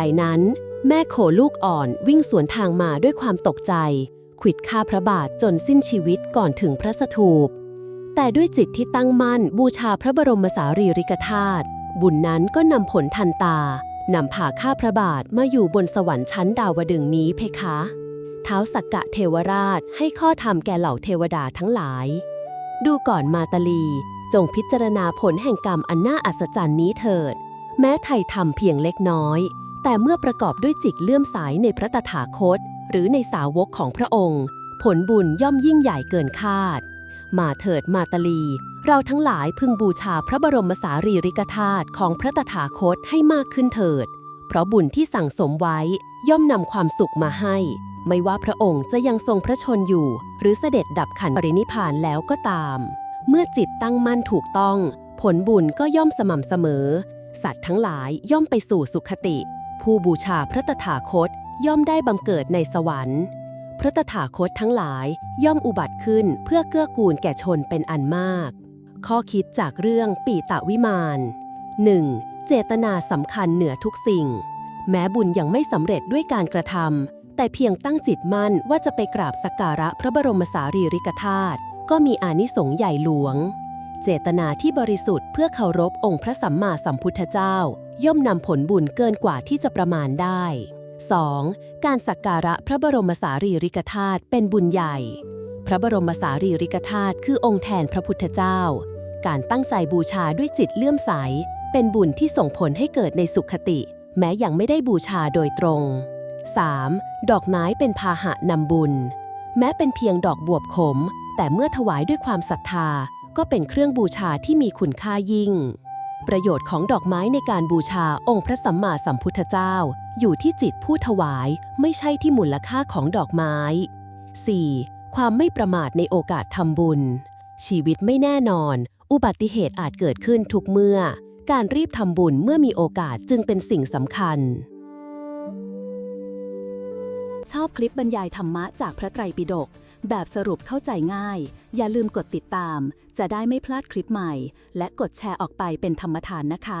ไอ้นั้น แม่โขลูกอ่อนวิ่งสวนทางมาด้วยความตกใจ ขวิดฆ่าพระบาทจนสิ้นชีวิตก่อนถึงพระสถูป แต่ด้วยจิตที่ตั้งมั่นบูชาพระบรมสารีริกธาตุบุญนั้นก็นำผลทันตานำพาข้าพระบาทมาอยู่บนสวรรค์ชั้นดาวดึงนี้เพคะ เท้าสักกะเทวราชให้ข้อธรรมแก่เหล่าเทวดาทั้งหลาย ดูก่อนมาตาลี จงพิจารณาผลแห่งกรรมอันน่าอัศจรรย์นี้เถิด แม้ไทยทำเพียงเล็กน้อย แต่เมื่อประกอบด้วยจิตเลื่อมสายในพระตถาคต หรือในสาวกของพระองค์ ผลบุญย่อมยิ่งใหญ่เกินคาด มาเถิดมาตลี เราทั้งหลายพึงบูชาพระบรมสารีริกธาตุของพระตถาคตให้มากขึ้นเถิด เพราะบุญที่สั่งสมไว้ย่อมนำความสุขมาให้ ไม่ว่าพระองค์จะยังทรงพระชนอยู่ หรือเสด็จดับขันปรินิพานแล้วก็ตาม เมื่อจิตตั้งมั่นถูกต้อง ผลบุญก็ย่อมสม่ำเสมอ สัตว์ทั้งหลายย่อมไปสู่สุขติ ผู้บูชาพระตถาคตย่อมได้บังเกิดในสวรรค์ พระตถาคตทั้งหลายย่อมอุบัติขึ้นเพื่อเกื้อกูลแก่ชนเป็นอันมาก ข้อคิดจากเรื่องปีตะวิมาน 1. เจตนาสำคัญเหนือทุกสิ่ง แม้บุญยังไม่สำเร็จด้วยการกระทำแต่เพียงตั้งจิตมั่นว่าจะไปกราบสักการะพระบรมสารีริกธาตุก็มีอานิสงส์ใหญ่หลวง เจตนาที่บริสุทธิ์เพื่อเคารพองค์พระสัมมาสัมพุทธเจ้า ย่อมนำผลบุญเกินกว่าที่จะประมาณได้ 2. การสักการะพระบรมสารีริกธาตุเป็นบุญใหญ่ พระบรมสารีริกธาตุคือองค์แทนพระพุทธเจ้า การตั้งใจบูชาด้วยจิตเลื่อมใส เป็นบุญที่ส่งผลให้เกิดในสุขติ แม้ยังไม่ได้บูชาโดยตรง 3. ดอกไม้เป็นพาหะนำบุญ แม้เป็นเพียงดอกบวบขม แต่เมื่อถวายด้วยความศรัทธา ก็เป็นเครื่องบูชาที่มีคุณค่ายิ่ง ประโยชน์ของดอกไม้ในการบูชาองค์พระสัมมาสัมพุทธเจ้า อยู่ที่จิตผู้ถวายไม่ใช่ที่มูลค่าของดอกไม้ 4. ความไม่ประมาทในโอกาสทำบุญ ชีวิตไม่แน่นอน อุบัติเหตุอาจเกิดขึ้นทุกเมื่อ การรีบทำบุญเมื่อมีโอกาสจึงเป็นสิ่งสำคัญ ชอบคลิปบรรยายธรรมะจากพระไตรปิฎก แบบสรุปเข้าใจง่าย อย่าลืมกดติดตาม จะได้ไม่พลาดคลิปใหม่ และกดแชร์ออกไปเป็นธรรมทานนะคะ